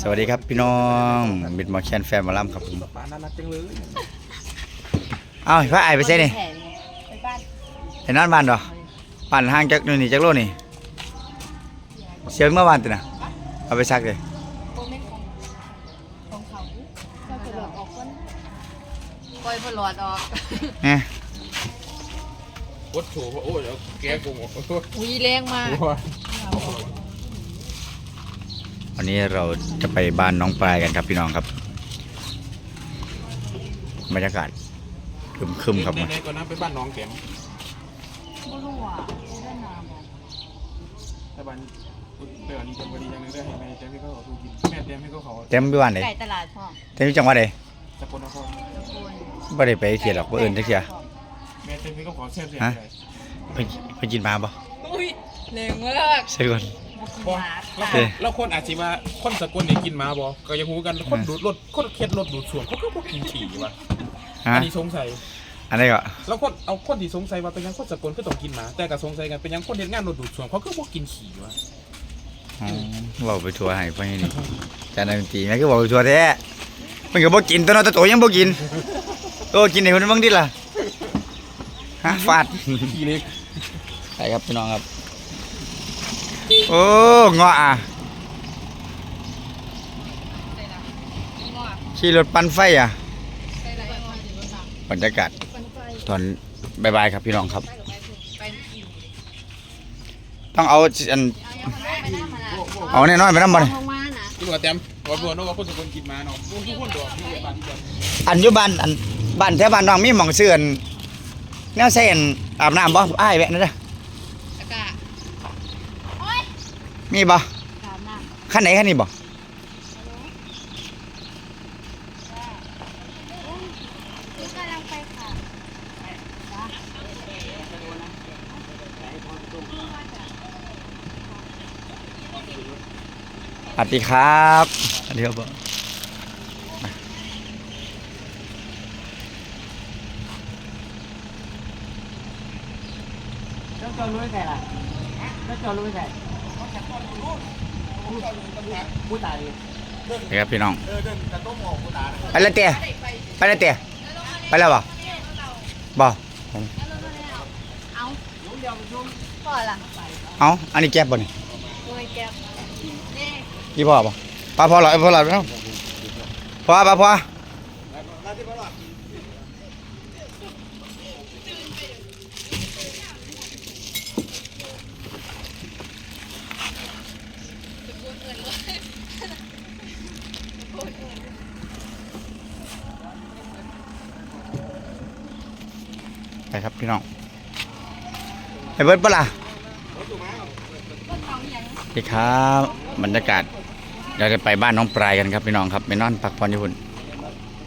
สวัสดีครับพี่น้องบิดมอแคนแฟนหมาล่ำครับผมปลาน่ารักจังเลยเอ้าพระไอายไปใส่นี่ไปบ้านไอ้นั่นบ้านดอปั่นห่างจากนู่นนี่จากโลนี่เสียงเมื่อวานตินะเอาไปซักเลยโมเมนต์ของของเขาเจ้าจะหลอดออกก้นปล่อยบอลอดออกเนี่ยวัดถูโอ้ยเอาแกกูหมดโอ้ยอุ้ยแรงมากวั นนี้เราจะไปบ้านน้องปลายกันครับพี่น้องครับบรรยากาศครึมๆครับไหนๆก่อนนะไปบ้านน้องแกมไม่รู้อะเล่นน้ำบอกแต่บ้านเดี๋ยวนี้จังหวัดนี้ยังนึงได้เห็นไหมแจมให้เขาขอดูกินแม่แจมให้เขาขอเต็มไปบ้านไหนไก่ตลาดพ่อเต็มที่จังหวัดไหนสกลนครตะโกนบ่ได้ไปเที่ยวหรอกบ่เอื่นจักเที่ยแม่แจมให้เขาขอแซ่บเสียฮะเลยไปไปกินมาบ่อุ้ยแรงมากใช่ก่อน พอแล้วคนแล้วคนอาจจะว่าคนสกลเนี่ยกินมาบ่ก็ยังหูกันคนดูดรถคนเคล็ดรถดูดส่วนเขาก็พวกกินขี่วะฮะอันนี้สงสัย อันนี้ก็แล้วคนเอาคนที่สงสัยว่าเป็นยังคนสกลก็ต้องกินหมาแต่ก็สงสัยกันเป็นยังคนเฮ็ดงานรถดูดส่วนเขาก็พวกกินขี่วะอ๋อเว้าไปทัวร์ให้พ่อนี่จานดนตรีแม่คือเว้าไปทัวร์แท้มันก็บ่กินตัวเนาะแต่โตยังบ่กินโตกินให้เพิ่นเบิ่งดิล่ะฮะฟาดขี่เล็ก ไปครับพี่น้องครับ โอ้เงาะอะใส่ละงอขี่รถปั่นไฟอะใส่ละงอบรรยากาศปันไฟตอนบายๆครับพี่น้องครับไปกับไปไปอิ่มต้องเอาอันไปน้ำมาละเอาแน่นอนไปนำบ่นี่ลงมานะที่บอกแจมบอกบอกว่าคนสกลกินหมาเนาะทุกคนดอกที่บ้านที่บ้านอันอยู่บ้านอันบ้านแถวบ้านน้องมีหม่องซื้ออันแนวใส่อันอาบน้ำบ่อ้ายแวะนั่นเด้อ แล้วก็ มีบ่ตามน้ำคันไหนคันนี้บ่นี่กำลังไปค่ะสวัสดีครับสวัสดีครับผมเจ้าจอรู้ไงล่ะเจ้าจอรู้ไง ผู้ตายดินี่ครับพี่น้องเออเดินกระต้มออกกูตาไปแล้วเตี้ยไปแล้วเตี้ยไปแล้วบ่บ่เอาพ่อละเอาอันนี้แก๊บบ่นี่โดยแก้วนี่ยี่พ่อบ่ปลาพอหรอพอหรอเนาะพอปลาพอ ไปครับพี่น้องไปเบิดปะล่ะสวัสดีครับบรรยากาศเราจะไปบ้านน้องปลายกันครับพี่น้องครับไปนอนพักผ่อนญี่ปุ่น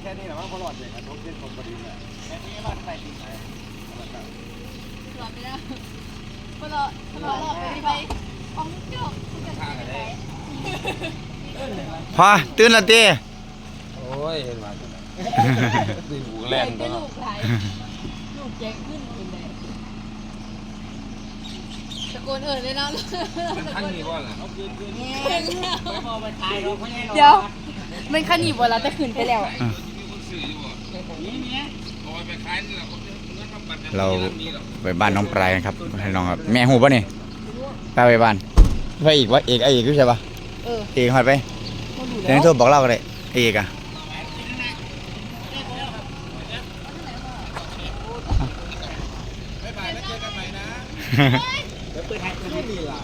แค่นี้แหละว่าพอหลอดเลยครับรถเส้นคนพอดีเลยแค่นี้มันไปดีไหมหลอดไปแล้วพอหลอดพอหลอดไปไปอ๋องเจ้าพอตื่นและตีโอ้ยเห็นมาตื่นหูแรเล่งนก็ ลูกไหลลูกแจ้งขึ้นเป็นไงตะโกนเอิญเลยนะทั้งนี้ว่าล่ะไม่พอไปตายเราไม่ให้เราเดี๋ยวมันขนีบวลาแต่ขึ้นไปแล้วเราไปบ้านน้องปลายกันครับให้น้องครับแม่หูป่ะนี่ไปไปบ้านไปอีกวะเอกไอเอกรู้ใช่ปะเออเอกหอดไปมาดูเดี๋ยวแล้นี้วโทรบอกเล่ากันเลยเอกอะ บ๊ายบายแล้วเจอกันใหม่ นะเดี๋ยวเปิดให้คนที่มีล่ะ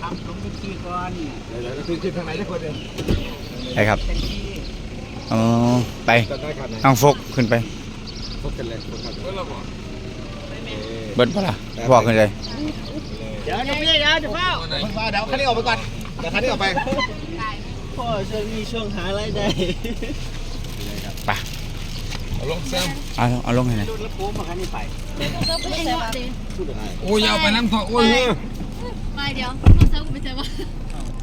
ทำลงบัญชีก่อนเดี๋ยวเดี๋ยวคือคือทางไหนทุกคนเลยไปครับบัญชีอ๋อไปจะได้กันไหนน้องฟกขึ้นไปพบกันเลยพบกันเลยเราบอกเบิดปะล่ะบอกขึ้นเลยเดี๋ยวจะไม่ได้เดี๋ยวเดี๋ยวเฝ้าว่าเดี๋ยวคันนี้ออกไปก่อนเดี๋ยวคันนี้ออกไปพ่อช่วงนี้ช่วงหารายได้ไปเอา ลงแซมเอาเอาลงให้หน่อยรถโค้งมาคันนี้ไปก็ไม่ใช่ว่าพูดอะไรโอ้ยเอาไปน้ำทอโอ้ยไม่เดี๋ยวก็เซิร์ฟไม่ใช่ว่า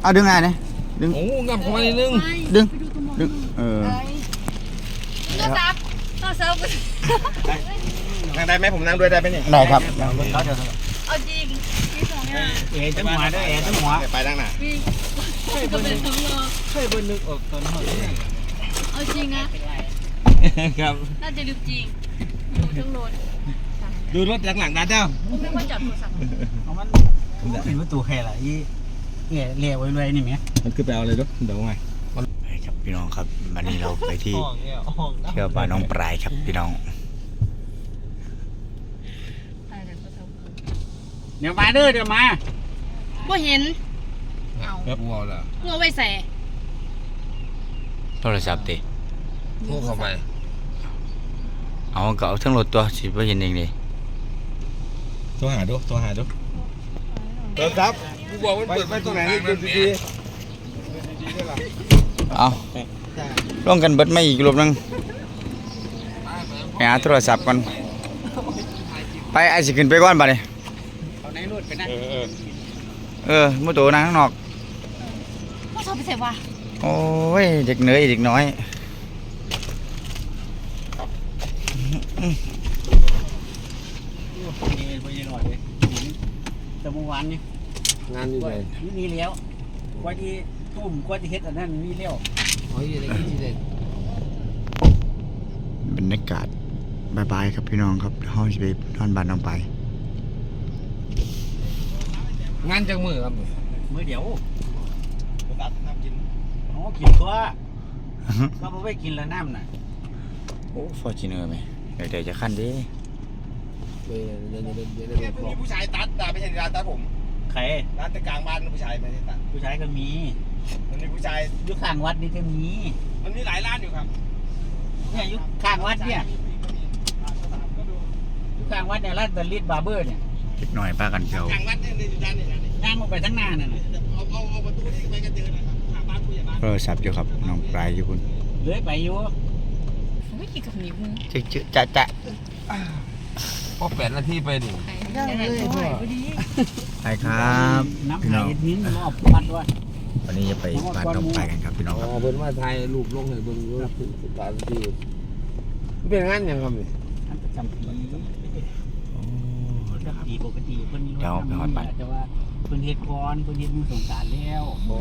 เอาดึงไงเนี่ยดึงโอ้งับเข้ามานิดนึงดึงดึงเออก็ซับก็เซิร์ฟนั่งได้ไหมผมนั่งด้วยได้ไหมเนี่ยได้ครับเอาจริงที่สองในเอ๋ตั้งหัวด้วยเอ๋ตั้งหัวไปทางไหนพี่ก็เป็นทั้งรอช่วยเบิ้ลนึกออกตอนหัวเอาจริงนะ ครับ น่าจะลืมจริง ดูทั้งรถดูรถจากหลังนะเจ้ากูไม่ว่าจอดโทรศัพท์เอามันปิดประตูแค่ละอีเอ๋เลี้ยวไว้เลยนี่ไหมมันคือไปเอาเลยด้วยเดี๋ยวไงไปครับพี่น้องครับวันนี้เราไปที่ห้องเนี่ยห้องเที่ยวบ้านน้องปลายครับพี่น้องอะไรกันโทรศัพท์เดี๋ยวมาเด้อเดี๋ยวมาบ่เห็นเอาครับวัวละเมื่อไว้ใส่โทรศัพท์ติพวกเข้าไป เอาก็เอาทั้งรถตัวสิบ่เห็นเองดิตัวหาดูตัวหาดูเติมครับกูบอกมันเปิดไปตรงไหนนี่ดูดีเอาลงกันเบิดไม่อีกรอบนึงไปหาโทรศัพท์ก่อนไปไอ้สิขึ้นไปก่อนบัดนี้เอาในรถไปนะเออเออเออมุโตนั่งข้างนอกก็ชอบไปใส่วะโอ้ยเด็กเหนื่อยเด็กน้อย นี่ไปยังหน่อยเลยแต่เมื่อวานนี่งานอยู่ไหนนี่นี่เลี้ยวกว่าที่ทุ่มกว่าที่เฮ็ดอันนั้นนี่เลี้ยวอ๋อยี่อะไรที่เด็ดบรรยากาศบายบายครับพี่น้องครับเฮาสิไปนอนบ้านน้องไป งานจากมือครับมือเดียวตัดน้ำกินอ๋อกินตัวก็บ่ไปกินละน้ำน่ะโอ้ฟอร์จูเนอร์ไหม เดี๋ยวจะขั้นดิเดี๋ยวเดี๋ยวเดี๋ยวเดี๋ยวเดี๋ยวมีผู้ชายตัดแต่ไม่ใช่ร้านตัดผมใครร้านตะกลางบ้านผู้ชายไม่ได้ตัดผู้ชายก็มี มันมีผู้ชายยู่ข้างวัดนี่ก็มี มันมีหลายร้านอยู่ครับเนี่ยยู่ข้างวัดเนี่ยยู่ข้างวัดเนี่ยร้านเดลิสบาร์เบอร์เนี่ยเล็กน้อยป้ากันเที่ยวกลางวัดเนี่ยในร้านนี้ร้านนี้ย่างลงไปทั้งหน้าน่ะเอาเอาประตูนี้ไปกันเจอนะครับทางบ้านผู้ใหญ่บ้านโทรศัพท์อยู่ครับน้องปลายอยู่คุณเลื้อยไปอยู่ ไม่กินกับหนีมึงจึ๊กจึ๊กจะจะก็แปดนาทีไปดิยังเลยพอดีไปครับน้ำพี่ไหน้องนิ้นรอบวัดว่าวันนี้จะไปบ้านน้องปลายกันครับพี่น้องครับอ๋อเพิ่นว่าไทยรูปลงให้เบิ่งอยู่สถานที่มันเป็นงานหยังครับนี่อันประจำปีโอ้ปกติปกติเพิ่นมีเดี๋ยวไปฮอดบ้านแต่ว่าเพิ่นเฮ็ดก่อนเพิ่นเฮ็ดมือสงกรารแล้วโอ้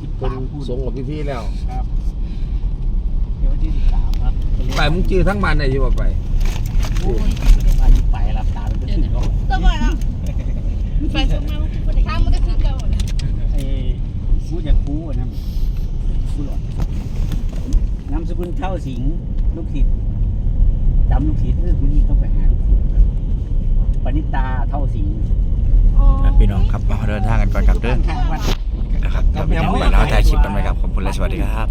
เพิ่เพิ่นนพูดส่งกับพี่ๆแล้วครับเดี๋ยววัน ที่สิบสามครับไปมึงจื้อทั้งบ้านได้อยู่บ่ไปโอ้ยวันนี้ไปรับตาเป็นถึงแล้วตัวบ่อยแล้วไปส่งมาทางมันก็คือเก่าเลยไอ้ผู้จะคูอันนั้นผู้หลอดนามสกุลเท่าสิงลูกศิษย์จำลูกศิษย์เออคุณนี่ต้องไปหาลูกศิษย์ปณิตาเท่าสิงพี่น้องครับมาเดินทางกันก่อนครับเด้อนะครับเราไปทำบ้านเราถ่ายคลิปกันไหมครับขอบคุณและสวัสดีครับ